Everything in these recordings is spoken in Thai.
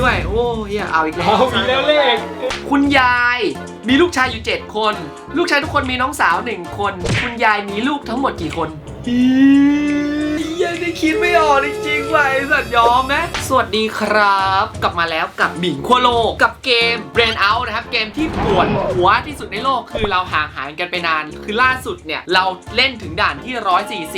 ด้วย โอ้เฮียเอาอีกแล้ว เอาอีกแล้วเลขคุณยายมีลูกชายอยู่ 7 คน ลูกชายทุกคนมีน้องสาวหนึ่งคน คุณยายมีลูกทั้งหมดกี่คนอี ยังได้คิดไม่ออกจริงๆว่ะไอ้สัตว์ยอมไหมสวัสดีครับ กลับมาแล้วกับหมิงขั้วโลก กับเกม Brain Out นะครับ เกมที่ปวดหัวที่สุดในโลกคือเราห่างหายกันไปนาน คือล่าสุดเนี่ย เราเล่นถึงด่านที่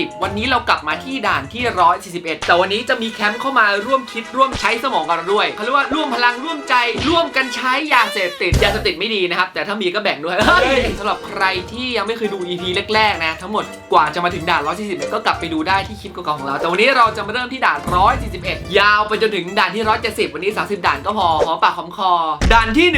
140 วันนี้เรากลับมาที่ด่านที่ 141 แต่วันนี้จะมีแคมป์เข้ามาร่วมคิดร่วมใช้สมองกันเราด้วยเขาเรียกว่าร่วมพลังร่วมใจ ร่วมกันใช้ยาเสพติดยาเสพติดไม่ดีนะครับแต่ถ้ามีก็แบ่งด้วยเฮ้ยสำหรับใครที่ยังไม่เคยดู EP แรกๆนะทั้งหมดกว่าจะมาถึงด่าน 140เนี่ยก็กลับไปดูได้ที่คลิปเก่าๆของเรา แต่วันนี้เราจะมาเริ่มที่ด่าน 141 ยาวไปจนถึงด่านที่ 170 วันนี้ 30 ด่านก็พอหอมปากหอมคอ ด่านที่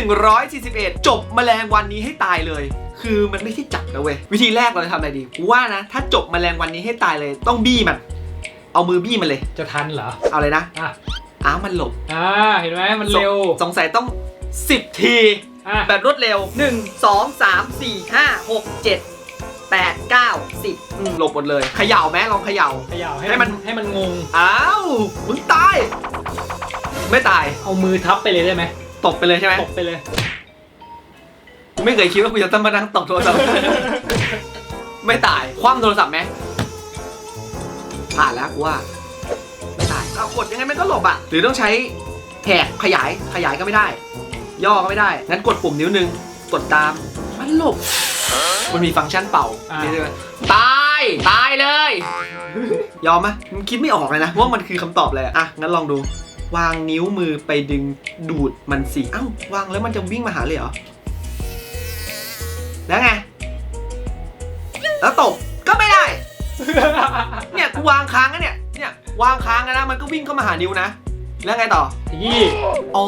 141 จบแมลงวันนี้ให้ตายเลย คือมันไม่ใช่จับนะเว้ย วิธีแรกเราจะทำอะไรดีกูว่านะ ถ้าจบแมลงวันนี้ให้ตายเลยต้องบี้มัน เอามือบี้มันเลย จะทันเหรอ เอาเลยนะอะอ้าวมันหลบอ่าเห็นไหมมันเร็ว สงสัยต้อง 10 ที อะ แบบรวดเร็ว 1 2 3 4 5 6 7 8 9 10อืมหลบหมดเลยเขย่าไหมลองเขย่า เขย่าให้ให้มัมัน นให้มันงง อ้าวมึงตาย ไม่ตายเอามือทับไปเลยได้ไหมตกไปเลยใช่ไหมตบไปเลย กูไม่เคยคิดว่ากูจะต้องมานั่งตกโทรศัพท์ ไม่ตายคว่ำโทรศัพท์ไหมผ่านแล้วกูว่าไม่ตายเอากดยังไงมันก็หลบอะ หรือต้องใช้แหกขยายขยายก็ไม่ได้ ย่อก็ไม่ได้งั้นกดปุ่มนิ้วหนึงกดตาม มันหลบ มันมีฟังก์ชันเป่าอ่า นี่เลยตาย ตายเลย ยอมไหมมันคิดไม่ออกเลยนะ ว่ามันคือคำตอบอะไรอะอะ งั้นลองดู วางนิ้วมือไปดึงดูดมันสิเอ้าวางแล้วมันจะวิ่งมาหาเลยเหรอ แล้วไง แล้วตกก็ไม่ได้ เนี่ยกูวางค้างนะเนี่ย เนี่ยวางค้างนะมันก็วิ่งเข้ามาหานิ้วนะ แล้วไงต่อ ยี่ อ๋อ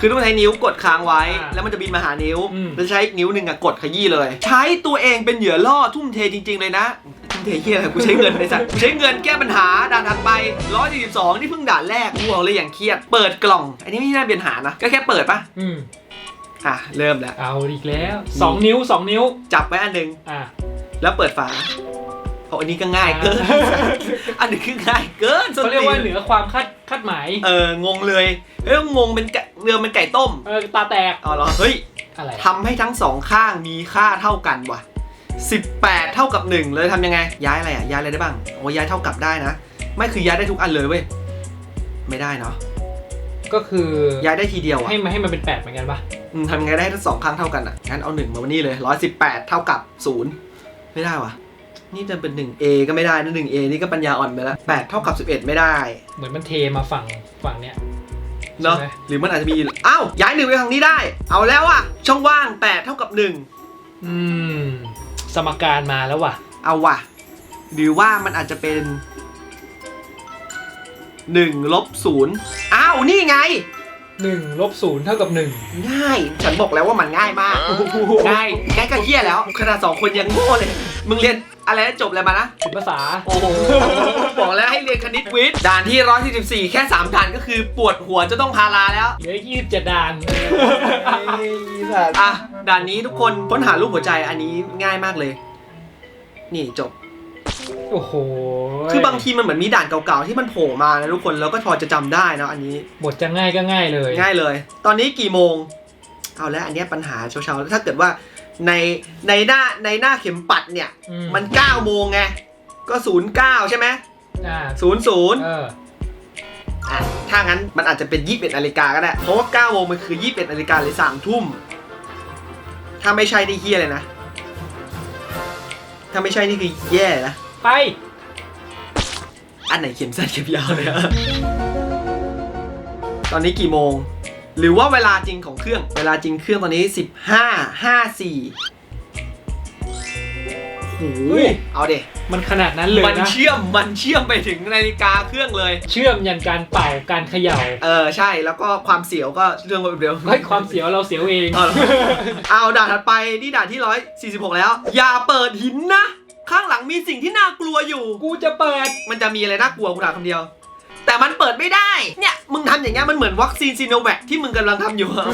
คือต้องใช้นิ้วกดค้างไว้ อ่าแล้วมันจะบินมาหานิ้วอืม แล้วใช้นิ้วหนึ่งอะกดขยี้เลย ใช้ตัวเองเป็นเหยื่อล่อทุ่มเทจริง ๆ เลยนะ ทุ่มเทเฮียอะไรกูใช้เงินในสัตว์กูใช้เงินแก้ปัญหาด่านถัดไป 142 นี่เพิ่งด่านแรกกูบอกเลยอย่างเครียด เปิดกล่อง อันนี้ไม่น่าเป็นปัญหานะ ก็แค่เปิดปะอืมอะ เริ่มแล้ว เอาอีกแล้วสองนิ้วสองนิ้วจับไว้อันหนึง อะแล้วเปิดฝาเอาอันนี้ก็ง่ายเกิน อันนี้คือง่ายเกินส้นเขาเรียกว่าตีนเหนือความคาดคาดหมาย เอองงเลยเฮ้ยงงเป็นไก่เรือเป็นไก่ต้ม เออตาแตก อ๋อเหรอ เฮ้ยอะไรทำให้ทั้งสองข้างมีค่าเท่ากันว่ะ18 เท่ากับ 1 เลยทำยังไง ย้ายอะไรอะ ย้ายอะไรได้บ้าง โอ้ย้ายเท่ากับได้นะ ไม่คือย้ายได้ทุกอันเลยเว้ย ไม่ได้เนาะ ก็คือย้ายได้ทีเดียวอะ ให้มันให้มันเป็นแปดเหมือนกันปะอืมทำยังไงได้ทั้งสองข้างเท่ากันอะ งั้นเอา1มาวันนี้เลย 118 เท่ากับ 0 ไม่ได้ว่ะ นี่จะเป็น 1a ก็ไม่ได้นะ 1a นี่ก็ปัญญาอ่อนไปแล้ว 8 เท่ากับ 11 ไม่ได้ เหมือนมันเทมาฝั่งฝั่งเนี้ย เนาะใช่ไหม หรือมันอาจจะมีอ้าวย้ายหนึ่งไปทางนี้ได้ เอาแล้วอะช่องว่าง 8 เท่ากับ1อืม สมการมาแล้วว่ะเอาว่ะ หรือว่ามันอาจจะเป็น1ลบ0อ้าวนี่ไงหนึ่งลบศูนย์เท่ากับหนึ่งง่าย ฉันบอกแล้วว่ามันง่ายมาก ง่ายง่ายก็เฮี้ยแล้วขนาดสองคนยังโง่เลย มึงเรียน อะไรนะจบอะไรมานะศิลปภาษา โอ้โห บอกแล้วให้เรียนคณิตวิทย์ ด่านที่ 144 แค่ 3 ด่านก็คือปวดหัวจะต้องพาราแล้ว เหลือยี่สิบเจ็ดด่านอะ ด่านนี้ทุกคนค้นหารูปหัวใจอันนี้ง่ายมากเลย นี่จบ โอ้โหคือบางทีมันเหมือนมีด่านเก่าๆที่มันโผล่มานะทุกคนแล้วก็พอจะจำได้นะอันนี้ บทจะง่ายก็ง่ายเลย ง่ายเลย ตอนนี้กี่โมง เอาแล้วอันเนี้ยปัญหาเช้าๆ ถ้าเกิดว่า ในในหน้าในหน้าเข็มปัดเนี่ย อืมัน9โมงไง ก็0 9ใช่ไหมอ่า0 0เอออะถ้างั้นมันอาจจะเป็น21นาฬิกาก็ได้ เพราะว่า9โมงมันคือ21นาฬิกาหรือ3ทุ่ม ถ้าไม่ใช่นี่เฮียเลยนะ ถ้าไม่ใช่นี่คือแย่นะ ไป อันไหนเข็มสั้นเข็มยาวเลยอะตอนนี้กี่โมง หรือว่าเวลาจริงของเครื่อง เวลาจริงเครื่องตอนนี้ 15 54โอ้โหเฮ้ยเอาเด็มันขนาดนั้นเลยมันนะเชื่อมมันเชื่อมไปถึงนาฬิกาเครื่องเลย เชื่อมยันการเป่าการเขย่าเออใช่แล้วก็ความเสียวก็เรื่องแบบเดียวเฮ้ยความเสียวเราเสียวเองเอาเหรอเอาด่านถัดไปนี่ด่านที่ 146 แล้ว อย่าเปิดหินนะ ข้างหลังมีสิ่งที่น่ากลัวอยู่ กูจะเปิด มันจะมีอะไรน่ากลัวกูถามคำเดียว แต่มันเปิดไม่ได้ เนี่ยมึงทำอย่างเงี้ยมันเหมือนวัคซีนซีโนแวคที่มึงกำลังทำอยู่อะ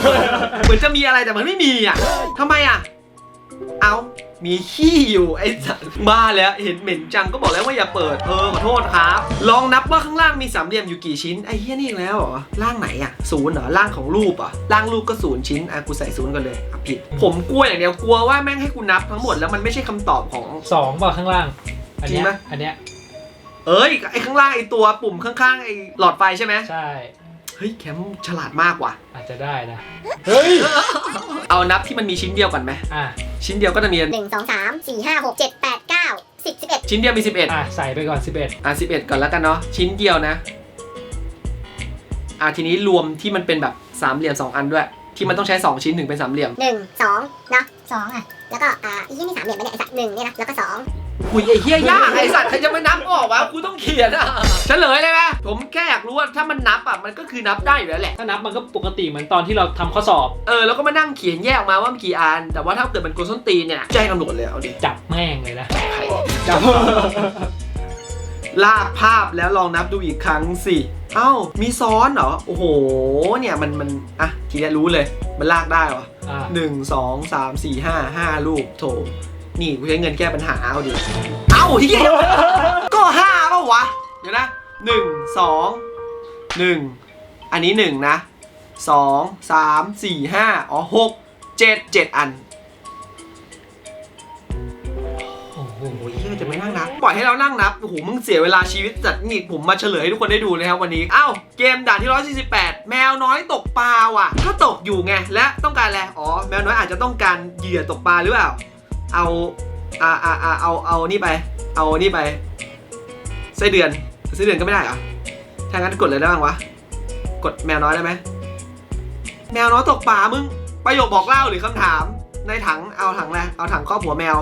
เหมือนจะมีอะไรแต่มันไม่มีอะทำไมอะ เอามีขี้อยู่ไอ้สัตว์บ้าแล้วเห็นเหม็นจังก็บอกแล้วว่าอย่าเปิดเออขอโทษครับ ลองนับว่าข้างล่างมีสามเหลี่ยมอยู่กี่ชิ้นไอ้เหี้ยนี่อีกแล้วเหรอล่างไหนอะศูนย์เหรอล่างของรูปอะล่างรูปก็ศูนย์ชิ้นอะกูใส่ศูนย์กันเลยอะผิด ผมกลัวอย่างเดียวกลัวว่าแม่งให้กูนับทั้งหมดแล้วมันไม่ใช่คำตอบของ สองเปล่าข้างล่าง อันเนี้จริงยไหมอันเนี้ย เอ้ยไอ้ข้างล่างไอ้ตัวปุ่มข้างๆไอ้หลอดไฟใช่ไหมใช่ เฮ้ยแคมฉลาดมากว่ะ อาจจะได้นะ เฮ้ย เอานับที่มันมีชิ้นเดียวกันไหมอะ ชิ้นเดียวก็จะมีหนึ่งสองสามสี่ห้าหกเจ็ดแปดเก้าสิบสิบเอ็ดชิ้นเดียวมี 11อะ ใส่ไปก่อน 11 อะ11 ก่อนแล้วกันเนาะชิ้นเดียวนะอะทีนี้รวมที่มันเป็นแบบสามเหลี่ยมสองอันด้วย ที่มันต้องใช้2ชิ้นถึงเป็นสามเหลี่ยมหนึ่งสองเนาะสองอะ แล้วก็อ่าอีที่มีสามเหลี่ยมไปเนี่ยไอ้สัตว์หนึ่งเนี่ยนะแล้วก็สอง คุยไอ้เหี้ยยากไอ้สัตว์ใครจะมานับออกวะกูต้องเขียนอะเฉลยเลยไหมผมแค่อยากรู้ว่าถ้ามันนับอะมันก็คือนับได้อยู่แล้วแหละ ถ้านับมันก็ปกติเหมือนตอนที่เราทำข้อสอบ เออแล้วก็มานั่งเขียนแยกออกมาว่ามีกี่อัน แต่ว่าถ้าเกิดมันโกนส้นตีนเนี่ยแจ้งตำรวจเลยเอาดิจับแม่งเลยนะจับลากภาพแล้วลองนับดูอีกครั้งสิ เอ้า มีซ้อนเหรอ โอ้โห เนี่ยมันมัน อะ ทีเนี้ยรู้เลย มันลากได้วะอะหนึ่งสองสามสี่ห้าห้าลูกโถ นี่กูใช้เงินแก้ปัญหาเอาดิเอ้าที่ก็ห้าป่าวะ เดี๋ยวนะหนึ่งสองหนึ่งอันนี้หนึ่งนะสองสามสี่ห้าอ๋อหกเจ็ดเจ็ดอัน โอ้โหยเหี้ยจะไม่นั่งนับ ปล่อยให้เรานั่งนับ โอ้โห มึงเสียเวลาชีวิตจัดนี่ผมมาเฉลยให้ทุกคนได้ดูนะครับวันนี้เอ้าเกมด่านที่ 148 แมวน้อยตกปลาว่ะ ก็ตกอยู่ไง และต้องการอะไร อ๋อ แมวน้อยอาจจะต้องการเหยื่อตกปลาหรือเปล่า เอาอ่าอ่าอ่าเอาเอานี่ไป เอานี่ไปไส้เดือนไส้เดือนก็ไม่ได้เหรอถ้างั้นกดเลยได้บ้างวะกดแมวน้อยได้ไหมแมวน้อยตกปลามึงประโยคบอกเล่าหรือคำถาม ในถังเอาถังอะไรเอาถังครอบหัวแมว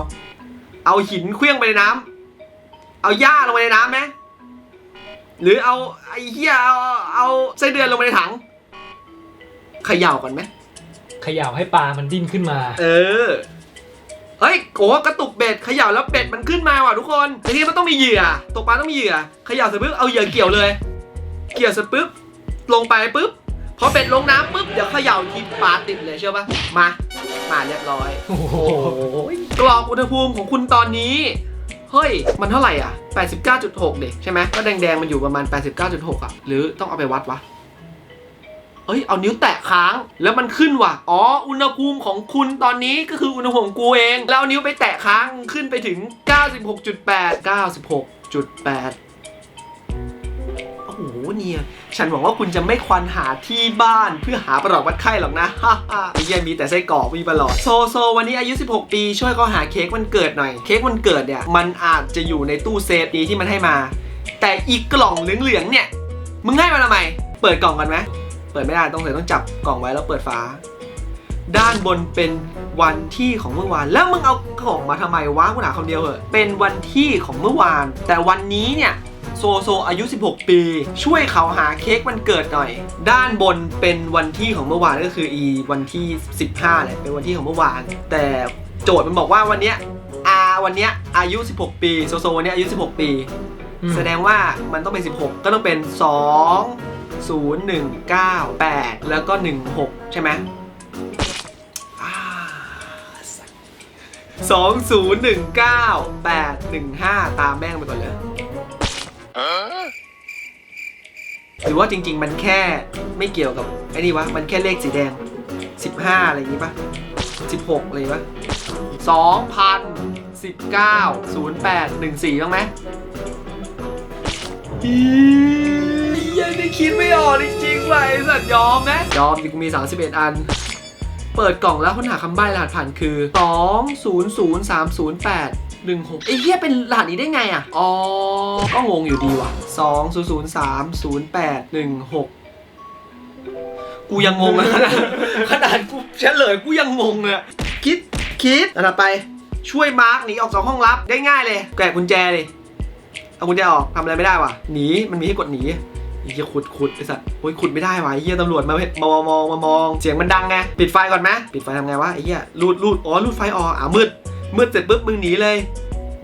เอาหินเคลื่องไปในน้ำเอาหญ้าลงไปในน้ำไหมหรือเอาไอ้เหี้ยเอาเอาไส้เดือนลงไปในถังเขย่าก่อนไหมเขย่าให้ปลามันดิ้นขึ้นมา เออ เฮ้ยโอ้กระตุกเบ็ดเขย่าแล้วเบ็ดมันขึ้นมาว่ะทุกคนทีนี้มันต้องมีเหยื่อตกปลาต้องมีเหยื่อเขย่าเสร็จปุ๊บเอาเหยื่อเกี่ยวเลย เกี่ยวเสร็จปุ๊บลงไปปุ๊บพอเบ็ดลงน้ำปุ๊บเดี๋ยวเขย่าทีปลาติดเลยเชื่อปะมามาเรียบร้อยโอ้โหกรอกอุณหภูมิของคุณตอนนี้เฮ้ย มันเท่าไหร่อะ 89.6เด็กใช่ไหมก็แดงๆ มันอยู่ประมาณ 89.6 อะ หรือต้องเอาไปวัดวะ เอ้ยเอานิ้วแตะค้างแล้วมันขึ้นว่ะอ๋ออุณหภูมิของคุณตอนนี้ก็คืออุณหภูมิของกูเองแล้วเอานิ้วไปแตะค้างขึ้นไปถึง 96.8 96.8โอ้โหเนี่ย ฉันหวังว่าคุณจะไม่ควานหาที่บ้านเพื่อหาประหลอดวัดไข้หรอกนะฮ่าฮ่ายังมีแต่ไส้กรอกมีประหลอด โซโซวันนี้อายุ 16 ปีช่วยเขาหาเค้กวันเกิดหน่อย เค้กวันเกิดเนี่ย มันอาจจะอยู่ในตู้เซฟนี้ที่มันให้มา แต่อีกกล่องเหลืองๆเนี่ย มึงให้มาทำไม เปิดกล่องกันไหม เปิดไม่ได้ต้องเลยต้องจับกล่องไว้แล้วเปิดฝาด้านบนเป็นวันที่ของเมื่อวาน แล้วมึงเอากล่องมาทำไมวะกูถามคำเดียวเหอะเป็นวันที่ของเมื่อวาน แต่วันนี้เนี่ยโซโซอายุ 16 ปี ช่วยเขาหาเค้กวันเกิดหน่อย ด้านบนเป็นวันที่ของเมื่อวานก็คืออีวันที่ 15แหละเป็นวันที่ของเมื่อวาน แต่โจทย์มันบอกว่าวันเนี้ยอาวันเนี้ยอายุ 16 ปีโซโซวันเนี้ยอายุ 16 ปีอืมแสดงว่ามันต้องเป็น 16 ก็ต้องเป็น 2 0 1 9 8 แล้วก็ 16 ใช่ไหมสองศูนย์หนึ่งเก้าแปดหนึ่งห้าตามแม่งไปก่อนเลยหรือว่าจริง ๆ มันแค่ไม่เกี่ยวกับไอ้นี่วะ มันแค่เลขสีแดง 15 อะไรอย่างงี้ปะ16 อะไรอย่างงี้ปะ2019 08 14บ้างไหมอี ยังได้คิดไม่ออกจริงๆว่ะไอ้สัตว์ยอมไหมยอมดิกูมี 31 อัน เปิดกล่องแล้วค้นหาคำใบ้รหัสผ่านคือ 2 0 0 3 0 8 1 6ไอ้เหี้ยเป็นรหัสนี้ได้ไงอะ อ๋อ ก็งงอยู่ดีว่ะ 2 0 0 3 0 8 1 6 กูยังงงเลยขนาดขนาดกูเฉลยกูยังงงเลยคิดคิดอันต่อไปช่วยมาร์กหนีออกจากห้องลับได้ง่ายเลย แกะกุญแจเลยเอากุญแจออกทำอะไรไม่ได้ว่ะหนีมันมีให้กดหนีไอ้ เหี้ยขุดขุดไอ้สัตว์โอ้ยขุดไม่ได้ว่ะไอ้เหี้ยตำรวจมาเห็นมามองมองมามอง เสียงมันดังไง ปิดไฟก่อนไหมปิดไฟทำไงวะไอ้เหี้ยรูดรูดอ๋อรูดไฟออกอะมืด มืดเสร็จปุ๊บมึงหนีเลย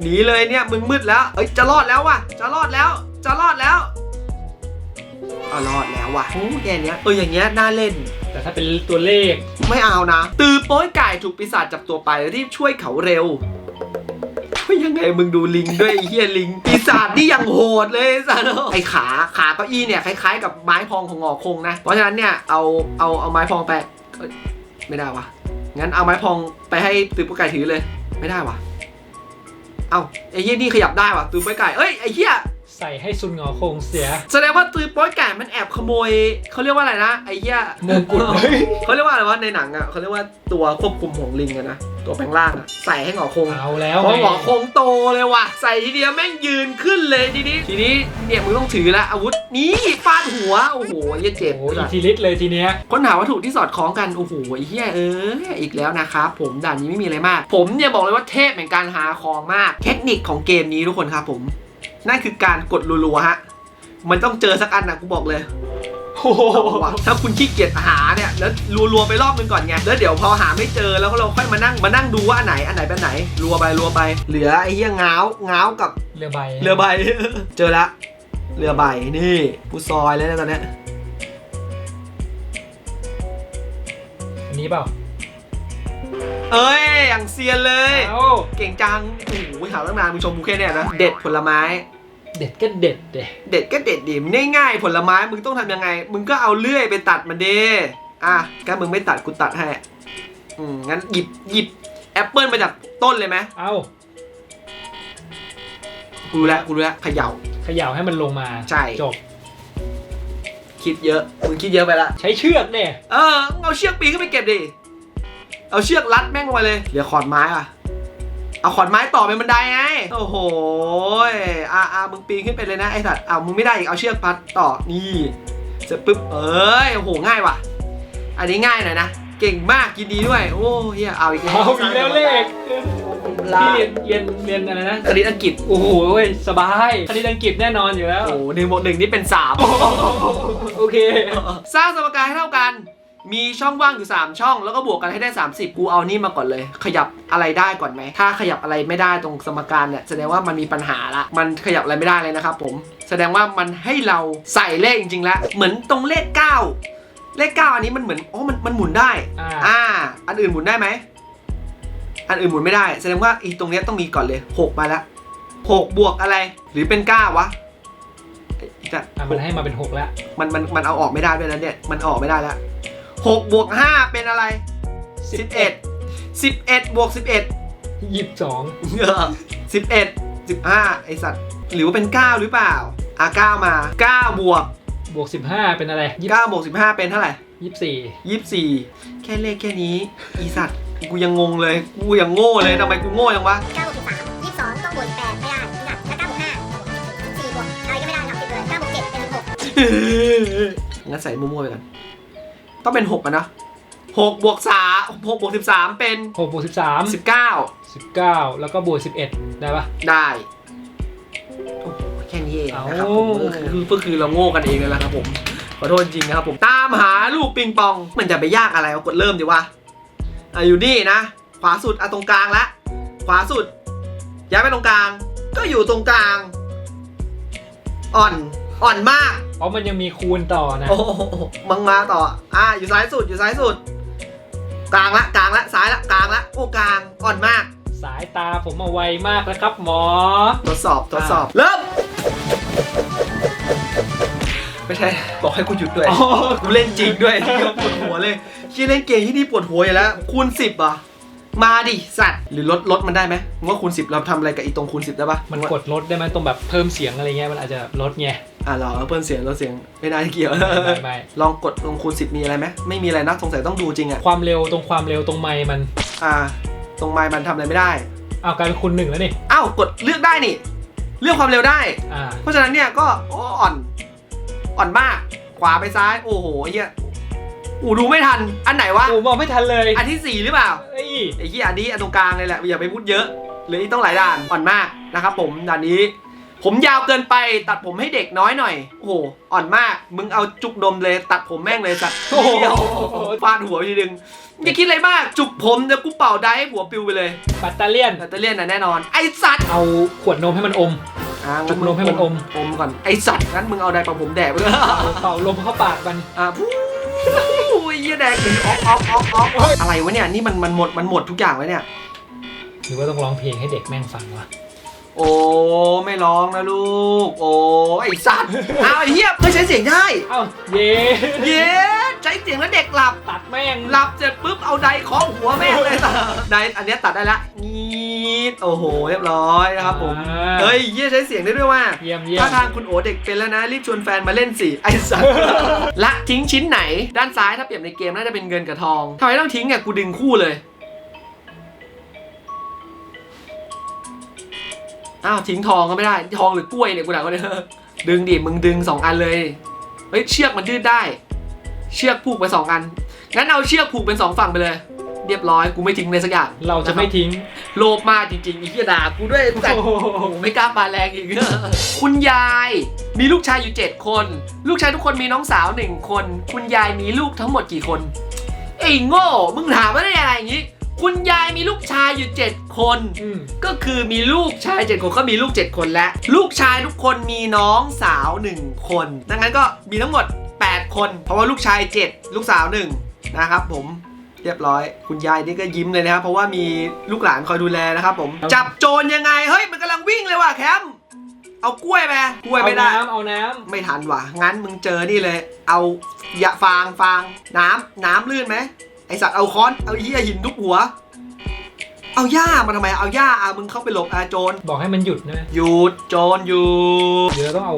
หนีเลยเนี่ยมึงมืดแล้ว เอ้ยจะรอดแล้วว่ะ จะรอดแล้ว จะรอดแล้วอะรอดแล้วว่ะโอ้แค่เนี้ยเอออย่างเงี้ยน่าเล่นแต่ถ้าเป็นตัวเลขไม่เอานะ ตือโป้ยไก่ถูกปีศาจจับตัวไปรีบช่วยเขาเร็วว่า ยังไงมึงดูลิงด้วยไอ้เฮียลิงปีศาจนี่ยังโหดเลยไอ้สัตว์ไอ้ขาขาเก้าอี้เนี่ยคล้ายๆ กับไม้พองของงอคงนะ เพราะฉะนั้นเนี่ยเอาเอาเอาไม้พองไปเอ้ยไม่ได้วะงั้นเอาไม้พองไปให้ตือปุกไก่ถือเลย ไม่ได้วะเอาไอ้เฮียนี่ขยับได้วะตือปุกไก่เอ้ยไอ้เฮีย ใส่ให้ซุนหงอคงเสีย แสดงว่าตือโป๊ยไก่มันแอบขโมยเขาเรียกว่าอะไรนะไอ้เหี้ยมงกุฎ เขาเรียกว่าอะไรวะในหนังอะเขาเรียกว่าตัวควบคุมของลิงอะนะตัวแปลงร่างอะใส่ให้หงอคง เอาแล้วพอไงหงอคงโตเลยว่ะ ใส่ทีเดียวแม่งยืนขึ้นเลยทีนี้ ทีนี้เนี่ยมึงต้องถือละอาวุธนี่ฟาดหัว โอ้โหเหี้ยเจ็บโอ้โหอิทธิฤทธิ์เลยทีเนี้ย ค้นหาวัตถุที่สอดคล้องกัน โอ้โหไอ้เหี้ยเอออีกแล้วนะครับผมด่านนี้ไม่มีอะไรมาก ผมเนี่ยบอกเลยว่าเทพแห่งการหาของมาก เทคนิคของเกมนี้ทุกคนครับผม นั่นคือการกดรัวๆฮะ มันต้องเจอสักอันนะกูบอกเลยโอ้โหเอาว่ะถ้าคุณขี้เกียจหาเนี่ยแล้วรัวๆไปรอบนึงก่อนไงแล้วเดี๋ยวพอหาไม่เจอแล้วก็เราค่อยมานั่งมานั่งดูว่าอันไหนอันไหนเป็นไหนรัวไปรัวไป เหลือไอ้เหี้ยง้าวง้าวกับเรือใบเรือใบ เจอละเรือใบนี่กูซอยเลยนะตอนเนี้ยอันนี้เปล่าเอ้ยอย่างเซียนเลยเอ้าเก่งจังโอ้โหหาตั้งนานมึงชมกูแค่เนี่ยนะ เด็ดผลไม้ เด็ดก็เด็ดเด็ดเด็ดก็เด็ดดิมนง่ายๆผลไม้มึงต้องทำยังไง มึงก็เอาเลื่อยไปตัดมันเด้อะก็มึงไม่ตัดกูตัดให้อืมงั้นหยิบหยิบแอปเปิลมาจากต้นเลยไหมเอ้ากูรู้แล้วกูรู้แล้วเขย่า เขย่าให้มันลงมาใช่ จบ คิดเยอะมึงคิดเยอะไปละใช้เชือกเนี่ยเออมึงเอาเชือกปีนขึ้นไปเก็บดิเอาเชือกรัดแม่งลงไปเลยเหลือขอนไม้อะ เอาขอนไม้ต่อเป็นบันไดไง โอ้โหอะอะมึงปีนขึ้นไปเลยนะไอ้สัตว์เอามึงไม่ได้อีกเอาเชือกพัดต่อนี่เสร็จปุ๊บเอ้ยโอ้โหง่ายว่ะ อันนี้ง่ายหน่อยนะเก่งมากยินดีด้วย โอ้เฮียเอาอีกเอาอีกแล้วเลขลาพี่เรียนเรียนเรียนอะไรนะคณิตอังกฤษโอ้โหเว้ยสบายคณิตอังกฤษแน่นอนอยู่แล้วโอ้โหหนึ่งบวกหนึ่งนี่เป็นสามโอเค สร้างสมการให้เท่ากัน มีช่องว่างอยู่ 3 ช่อง แล้วก็บวกกันให้ได้ 30 กูเอานี่มาก่อนเลย ขยับอะไรได้ก่อนไหม ถ้าขยับอะไรไม่ได้ตรงสมการเนี่ยแสดงว่ามันมีปัญหาละ มันขยับอะไรไม่ได้เลยนะครับผม แสดงว่ามันให้เราใส่เลขจริงๆแล้ว เหมือนตรงเลข 9 เลข 9 อันนี้มันเหมือนอ๋อมันมันหมุนได้ อ่า อ่า อันอื่นหมุนได้ไหม อันอื่นหมุนไม่ได้ แสดงว่าอีตรงเนี้ยต้องมีก่อนเลย6มาแล้ว6บวกอะไร หรือเป็น9วะไอ้จัดอะมันให้มาเป็นหกแล้ว มันมันมันเอาออกไม่ได้ด้วยนะเนี่ย มันออกไม่ได้แล้ว หกบวกห้าเป็นอะไรสิบเอ็ดสิบเอ็ดบวกสิบเอ็ดยี่สิบสองสิบเอ็ดสิบห้าไอสัตว์ หรือว่าเป็นเก้าหรือเปล่า อะเก้ามาเก้าบวก บวกสิบห้าเป็นอะไรยี่เก้าบวกสิบห้าเป็นเท่าไหร่ สิบสี่ยี่สิบสี่แค่เลขแค่นี้ อีสัตว์กูยังงงเลย กูยังโง่เลยทำไมกูโง่ยังวะ9บวก13 22ต้องบวก8ไม่ได้นี่หนักถ้า9บวก5 4บวกอะไรก็ไม่ได้หนัก10เลย9บวก7เป็น16งั้นใส่มั่วๆไปก่อน ต้องเป็นหกอะนะหกบวกสามหกบวกสิบสามเป็นหกบวกสิบสามสิบเก้าสิบเก้าแล้วก็บวกสิบเอ็ดได้ปะได้โอ้โหแค่นี้เองนะครับผมเอ้าก็คือก็คือเราโง่กันเองเลยนะครับผมขอโทษจริงนะครับผมตามหาลูกปิงปอง มันจะไปยากอะไรเอากดเริ่มดีวะอะอยู่นี่นะ ขวาสุดอะตรงกลางละขวาสุด ย้ายไปตรงกลาง ก็อยู่ตรงกลาง อ่อนอ่อนมาก เพราะมันยังมีคูณต่อนะ โอ้โหมังมาต่อ อะอยู่ซ้ายสุด อยู่ซ้ายสุด กลางละ กลางละ ซ้ายละ กลางละโอ้กลาง อ่อนมาก สายตาผมมาไวมากแล้วครับหมอ ทดสอบ ทดสอบ เริ่ม ไม่ใช่ บอกให้กูหยุดด้วย อ๋อ กูเล่นจริงด้วยที่ปวดหัวเลยที่เล่นเกมที่นี่ปวดหัวอยู่แล้ว คูณสิบอะ มาดิสัตว์หรือลดลดมันได้ไหมมึงว่าคูณสิบเราทำอะไรกับอีตรงคูณสิบได้ปะมันกดลดได้ไหมตรงแบบเพิ่มเสียงอะไรเงี้ยมันอาจจะลดไงอะเหรอเพิ่มเสียงลดเสียงไม่น่าเกี่ยวไม่ไม่ลองกดตรงคูณสิบมีอะไรไหมไม่มีอะไรนะสงสัยต้องดูจริงอะความเร็วตรงความเร็วตรงไมค์มันอ่า ตรงไมค์มันทำอะไรไม่ได้อ้าวกลายเป็นคูณหนึ่งแล้วนี่อ้าวกดเลือกได้นี่ เลือกความเร็วได้ อ่าเพราะฉะนั้นเนี่ยก็โอ้อ่อนอ่อนมากขวาไปซ้ายโอ้โหเฮีย อูดูไม่ทัน อันไหนวะโอ้มองไม่ทันเลยอันที่สี่หรือเปล่า เอ้ยไอ้ที่อันนี้อันตรงกลางเลยแหละอย่าไปพูดเยอะเหลืออีกต้องหลายด่านอ่อนมากนะครับผมด่านนี้ ผมยาวเกินไปตัดผมให้เด็กน้อยหน่อย โอ้โหอ่อนมาก มึงเอาจุกดมเลยตัดผมแม่งเลยสัตว์โอ้โหเดียวฟาดหัวไปทีนึงอย่าคิดอะไรมากจุกผมเดี๋ยวกูเป่าได้ให้หัวปิวไปเลยปัตตาเลียนแต่จะเลี่ยนน่ะแน่นอนไอ้สัตว์เอาขวดนมให้มันอม อะจุกนมให้มันอม อมก่อนไอ้สัตว์งั้นมึงเอาไดร์เป่าผมแดกไปเลยเป่าลมเข้าปากมัน อะพู้ย เหี้ยแดกออกออกออกออกอะไรวะเนี่ยนี่มันมันหมดมันหมดทุกอย่างแล้วเนี่ย หรือว่าต้องร้องเพลงให้เด็กแม่งฟังวะโอ้ไม่ร้องนะลูก โอ้ไอ้สัตว์เอาไอ้เหี้ยเพื่อใช้เสียงได้ เอ้าเย้ เย้ ใช้เสียงแล้วเด็กหลับ ตัดแม่งหลับเสร็จปุ๊บเอาไดเคาะหัวแม่งเลย ไดอันเนี้ยตัดได้ละงีดโอ้โห เรียบร้อยนะครับผมอ่าเฮ้ยเยี่ยใช้เสียงได้ด้วยว่าเยี่ยมเยี่ยถ้ามทางคุณโอเด็กเป็นแล้วนะ รีบชวนแฟนมาเล่นสิไอ้สัสละทิ้งชิ้นไหน ด้านซ้ายถ้าเปรียบในเกมน่าจะเป็นเงินกับทองทำไมต้องทิ้งอะกูดึงคู่เลยอ้าวทิ้งทองก็ไม่ได้ทองหรือกล้วยเนี่ยกูด่าก็ได้ดึงดิมึงดึงสองอันเลยเฮ้ยเชือกมันยืดได้ เชือกผูกไปสองอัน งั้นเอาเชือกผูกเป็นสองฝั่งไปเลย เรียบร้อย กูไม่ทิ้งเลยสักอย่างเราจะไม่ทิ้ง โลภมากจริงๆไอ้เหี้ยด่ากูด้วยแต่โอ้โหโอ้โหไม่กล้าปาแรงอีก คุณยายมีลูกชายอยู่ 7 คน ลูกชายทุกคนมีน้องสาวหนึ่งคน คุณยายมีลูกทั้งหมดกี่คน ไอ้โง่ มึงถามมาได้ยังไงอย่างนี้ คุณยายมีลูกชายอยู่ 7 คน อืมก็คือมีลูกชาย7คนก็มีลูก 7 คนแล้ว ลูกชายทุกคนมีน้องสาว 1 คน ดังนั้นก็มีทั้งหมด8 คน เพราะว่าลูกชาย 7 ลูกสาว 1 นะครับผมเรียบร้อย คุณยายนี่ก็ยิ้มเลยนะครับ เพราะว่ามีลูกหลานคอยดูแลนะครับผม จับโจรยังไง เฮ้ย มันกำลังวิ่งเลยว่ะแคมป์เอากล้วยไปกล้วยเอาไม่ได้น้ำเอาน้ไม่ทันว่ะ งั้นมึงเจอนี่เลย เอายาฟางฟางน้ำน้ำลื่นไหมไอสัตว์เอาค้อน เอาเหี้ยหินทุบหัว เอาหญ้ามาทำไม เอาหญ้าอะมึงเข้าไปหลบอาโจรำบอกให้มันหยุดนะหยุดโจรหยุดเดี๋ยวเราต้องเอา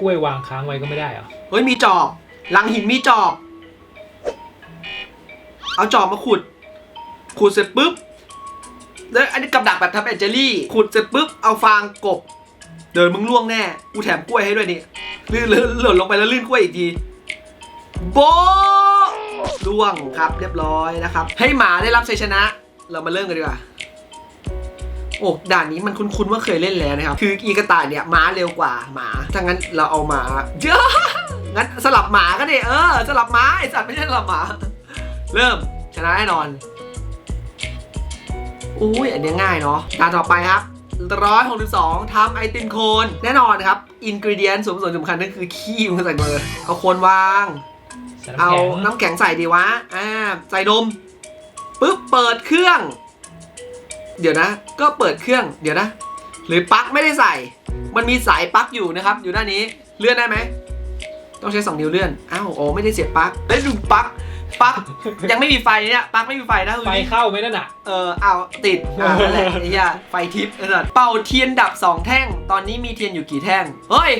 กล้วยวางค้างไว้ก็ไม่ได้เหรอ เฮ้ยมีจอบ หลังหินมีจอบ เอาจอบมาขุด ขุดเสร็จปุ๊บแล้วอันนี้กับดักแบบทับแอนเจลี่ ขุดเสร็จปุ๊บ เอาฟางกบ เดินมึงล่วงแน่ กูแถมกล้วยให้ด้วยนี่ลื่นลื่นหล่นลงไปแล้วลื่นกล้วยอีกที โบะล่วงครับเรียบร้อยนะครับ ให้หมาได้รับชัยชนะ เรามาเริ่มกันดีกว่าโอ้ด่านนี้มันคุ้นๆว่าเคยเล่นแล้วนะครับ คืออีกระต่ายเนี่ยม้าเร็วกว่าหมาถ้างั้นเราเอาหมาเยอะ งั้นสลับหมาก็ได้เออ สลับหมาไอสัตว์ไม่ใช่สลับหมา เริ่มชนะแน่นอนอุ้ยอันนี้ง่ายเนาะด่านต่อไปครับร้อยหกสิบสองทำไอติมโคนแน่นอนครับอินกริเดียนส่วนผสมสำคัญนั่นคือขี้มันใส่เลยเอาโคนวางใส่เอาน้ำแข็งน้ำแข็งใส่ดีวะอ่าใส่นมปุ๊บเปิดเครื่อง เดี๋ยวนะ ก็เปิดเครื่องเดี๋ยวนะ หรือปลั๊กไม่ได้ใส่ มันมีสายปลั๊กอยู่นะครับ อยู่ด้านนี้เลื่อนได้ไหม ต้องใช้สองนิ้วเลื่อน อ้าว โอ้ไม่ได้เสียบปลั๊กได้ดูปลั๊กปลั๊กยังไม่มีไฟเนี่ยปลั๊กไม่มีไฟนะไฟเข้าไหมนั่นน่ะ เออเอาติดอ่านั่นแหละไอ้เหี้ยไฟทิพย์ไอ้สัสเป่าเทียนดับสองแท่ง ตอนนี้มีเทียนอยู่กี่แท่ง เฮ้ย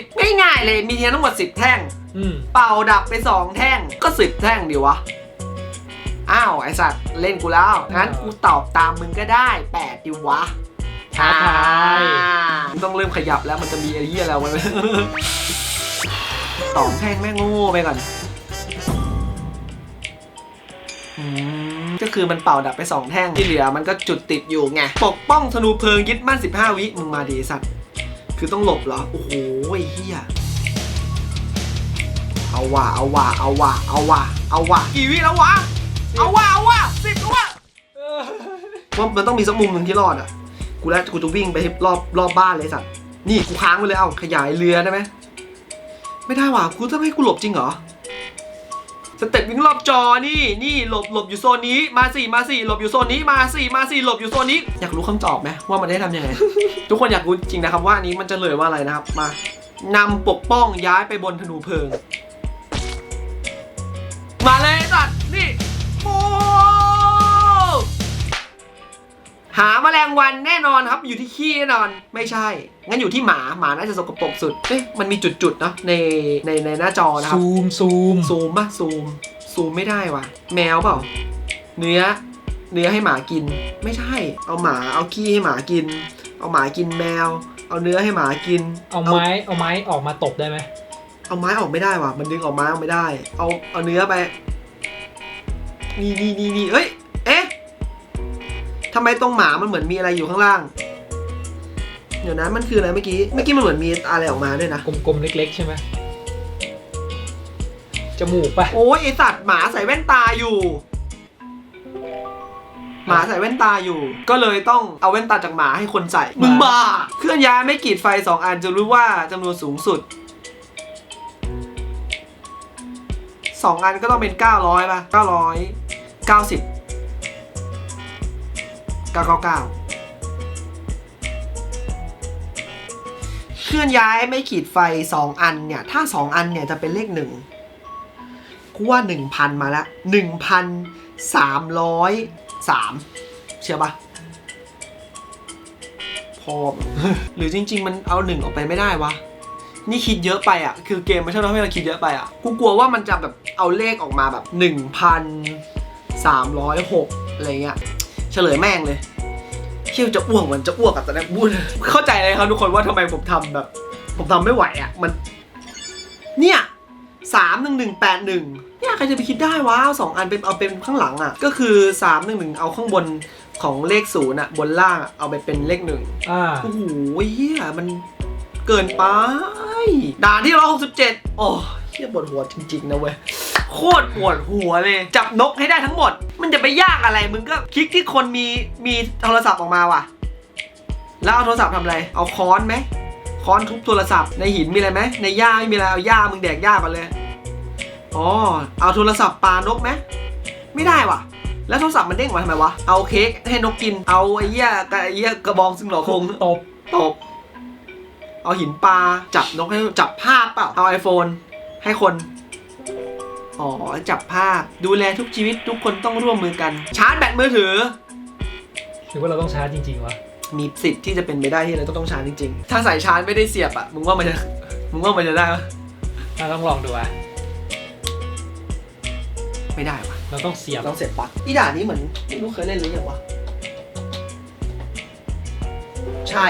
ง่ายๆเลย มีเทียนทั้งหมด 10 แท่งอืมเป่าดับไปสองแท่ง ก็สิบแท่งดีวะ อ้าว ไอสัตว์เล่นกูแล้ว งั้นกูตอบตามมึงก็ได้แปดดีวะท้าทายอ่มึงต้องเริ่มขยับแล้วมันจะมีไอ้เหี้ยแล้วมัน สองแท่งแม่งโง่ไปก่อนก็คือมันเป่าดับไปสองแท่งที่เหลือมันก็จุดติดอยู่ไง ปกป้องธนูเพลิงยึดมั่น 15 วิมึงมาดีสัตว์ คือต้องหลบเหรอ โอ้โหเหี้ยเอาว่ะเอาว่ะเอาว่ะเอาว่ะเอาว่ะกี่วิแล้ววะ เอาว่ะเอาว่ะสิบแล้ววะว่ามันต้องมีสักมุมหนึ่งที่รอดอะ กูแล้วกูจะวิ่งไปรอบรอบบ้านเลยสัตว์ นี่กูค้างไปเลยเอาขยายเรือได้ไหม ไม่ได้ว่ะกูต้องให้กูหลบจริงเหรอสเต็ปวิ่งรอบจอนี่นี่หลบหลบอยู่โซนนี้มาสี่มาสี่หลบอยู่โซนนี้มาสี่มาสี่หลบอยู่โซนนี้ อยากรู้คำตอบไหมว่ามันได้ทำยังไง ทุกคนอยากรู้จริงนะครับว่าอันนี้มันจะเลยว่าอะไรนะครับมานำปกป้องย้ายไปบนธนูเพลิง มาเลยสัตว์นี่ หาแมลงวันแน่นอนครับอยู่ที่ขี้แน่นอนไม่ใช่ งั้นอยู่ที่หมาหมาน่าจะสกปรกสุดเอ๊ะมันมีจุดๆเนาะในในในหน้าจอนะครับซูมซูมซูมปะซูมซูมไม่ได้ว่ะ แมวเปล่า เนื้อ เนื้อให้หมากิน ไม่ใช่ เอาหมาเอาขี้ให้หมากิน เอาหมากินแมว เอาเนื้อให้หมากิน เอาไม้เอาไม้ออกมาตบได้ไหมเอาไม้ออกไม่ได้ว่ะ มันดึงออกไม้ออกไม่ได้ เอาเอาเนื้อไปนี่นี่นี่นี่เอ้ยเอ๊ะ ทำไมตรงหมามันเหมือนมีอะไรอยู่ข้างล่าง เดี๋ยวนะมันคืออะไรเมื่อกี้ เมื่อกี้มันเหมือนมีอะไรออกมาด้วยนะ กลมๆเล็ก ๆ ใช่ไหมจมูกปะโอ้ยไอสัตว์หมาใส่แว่นตาอยู่ หมาใส่แว่นตาอยู่ ก็เลยต้องเอาแว่นตาจากหมาให้คนใส่ มึงบ้า เคลื่อนย้ายไม่กีดไฟสองอันจะรู้ว่าจำนวนสูงสุดสองอันก็ต้องเป็นเก้าร้อยป่ะเก้าร้อยเก้าสิบ 999 เคลื่อนย้ายไม่ขีดไฟ 2 อันเนี่ย ถ้า 2 อันเนี่ยจะเป็นเลข 1กูว่า 1,000 มาละ1,303 เชื่อปะพอหรือจริง ๆ มันเอา 1 ออกไปไม่ได้วะนี่คิดเยอะไปอะ คือเกมมันชอบทำให้เราคิดเยอะไปอะ กูกลัวว่ามันจะแบบเอาเลขออกมาแบบ 1,306 อะไรเงี้ย เฉลยแม่งเลยเชี่ยวจะอ้วกมันจะอ้วกกับตอนนั้นพูดเข้าใจเลยครับทุกคนว่าทำไมผมทำแบบ ผมทำไม่ไหวอะมัน เนี่ยสามหนึ่งหนึ่งแปดหนึ่งเนี่ยใครจะไปคิดได้วะเอาสองอันเป็นเอาเป็นข้างหลังอะ ก็คือสามหนึ่งหนึ่งเอาข้างบนของเลขศูนย์อะบนล่างอะเอาไปเป็นเลขหนึ่งอ่าโอ้โหเฮียมันเกินไปด่านที่ร้อยหกสิบเจ็ดโอ้เฮียปวดหัวจริงๆนะเว้ย โคตรปวดหัวเลย จับนกให้ได้ทั้งหมด มันจะไปยากอะไรมึงก็คลิกที่คนมีมีโทรศัพท์ออกมาว่ะ แล้วเอาโทรศัพท์ทำอะไร เอาค้อนไหมค้อนทุบโทรศัพท์ในหินมีอะไรไหมในหญ้าไม่มีอะไรเอาหญ้ามึงแดกหญ้าก่อนเลยอ๋อเอาโทรศัพท์ปลานกไหมไม่ได้ว่ะ แล้วโทรศัพท์มันเด้งมาทำไมวะเอาเค้กให้นกกินเอาไอ้เหี้ยกระไอ้เหี้ยกระบองซึ่งหลอคงตบตบเอาหินปลาจับนกให้จับภาพเปล่าเอา iPhone ให้คน อ๋อ จับภาพ ดูแลทุกชีวิตทุกคนต้องร่วมมือกัน ชาร์จแบตมือถือ หรือว่าเราต้องชาร์จจริงๆวะมีสิทธิ์ที่จะเป็นไปได้ที่เราต้องชาร์จจริงๆ ถ้าสายชาร์จไม่ได้เสียบอะมึงว่ามันจะ มึงว่ามันจะได้ปะเราต้องลองดูอะ ไม่ได้ปะเราต้องเสียบต้องเสียบปลั๊กอีด่านนี้เหมือนไม่รู้เคยเล่นหรือยังวะ ใช่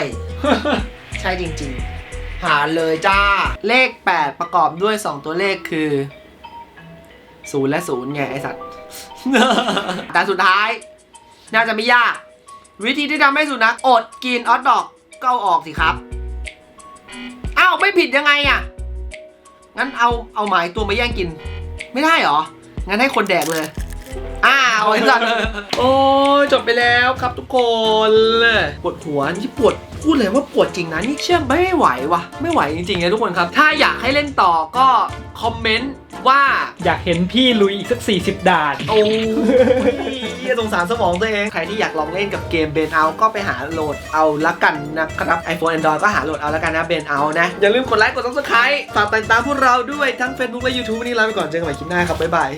ใช่จริง ๆ หาเลยจ้า เลข 8 ประกอบด้วย 2 ตัวเลขคือ 0และ0ไงไอสัตว์ แต่สุดท้าย น่าจะไม่ยาก วิธีที่ทำให้สุนัขอดกินออทดอกก็เอาออกสิครับ อ้าวไม่ผิดยังไงอะ งั้นเอาเอาหมายตัวมาแย่งกิน ไม่ได้หรอ งั้นให้คนแดกเลย อ้าวไอ้สัตว์ โอ้จบไปแล้วครับทุกคนปวดหัวนี่ปวด พูดเลยว่าปวดจริงนะนี่เชื่อไม่ไหววะไม่ไหวจริงๆนะทุกคนครับ ถ้าอยากให้เล่นต่อก็คอมเมนต์ว่าอยากเห็นพี่ลุยอีกสัก 40 ด่าน โอ้ยสงสารสมองตัวเอง ใครที่อยากลองเล่นกับเกมเบนเอาก็ไปหาโหลดเอาละกันนะครับ iPhone Android ก็หาโหลดเอาละกันนะเบนเอานะ อย่าลืมกดไลค์กด subscribe ฝากติดตามพวกเราด้วยทั้ง Facebook และ YouTube วันนี้ลาไปก่อนเจอกันใหม่คลิปหน้าครับบ๊ายบาย